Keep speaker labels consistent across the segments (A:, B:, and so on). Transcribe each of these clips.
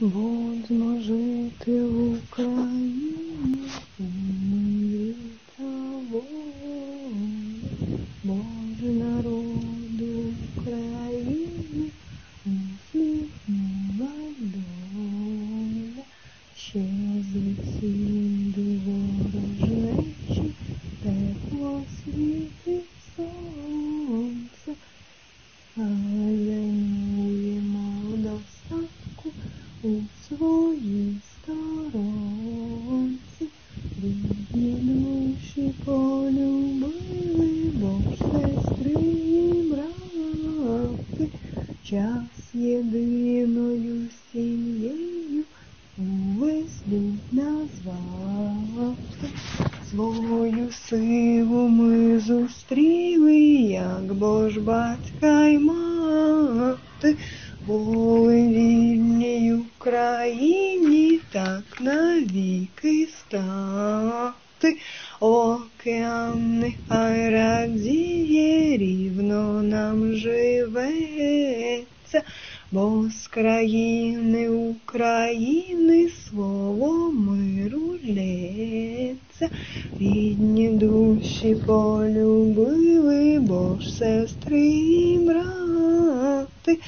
A: Будьмо жити в Україні, у мирі та волі, Боже народу України, усміхнула доля, ще звідсіду у своїй сторонці, рідні душі полюбили, бо сестри і брати, час єдиною сім'єю увесь люд назвати. Свою силу ми зустріли, як бо ж батька й мати, були вільній Україні, так навіки стати. Океан нехай радіє, рівно нам живеться, бо з країни України слово миру лється. Рідні душі полюбили, бо ж сестри і брати,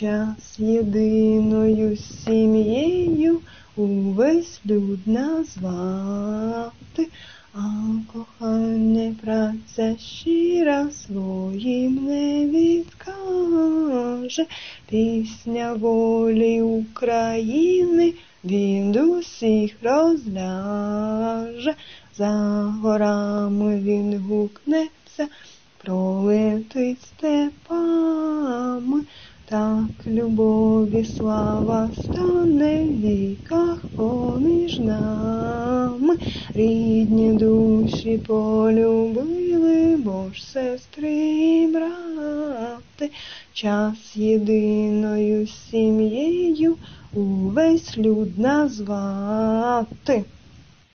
A: час єдиною сім'єю увесь люд назвати, а кохання праця щира своїм не відкаже, пісня волі України від усіх розляже, за горами він гукнеться, пролетить степами, так любові слава стане в віках поміж нами, рідні душі полюбили, бо ж сестри і брати, час єдиною сім'єю увесь люд назвати.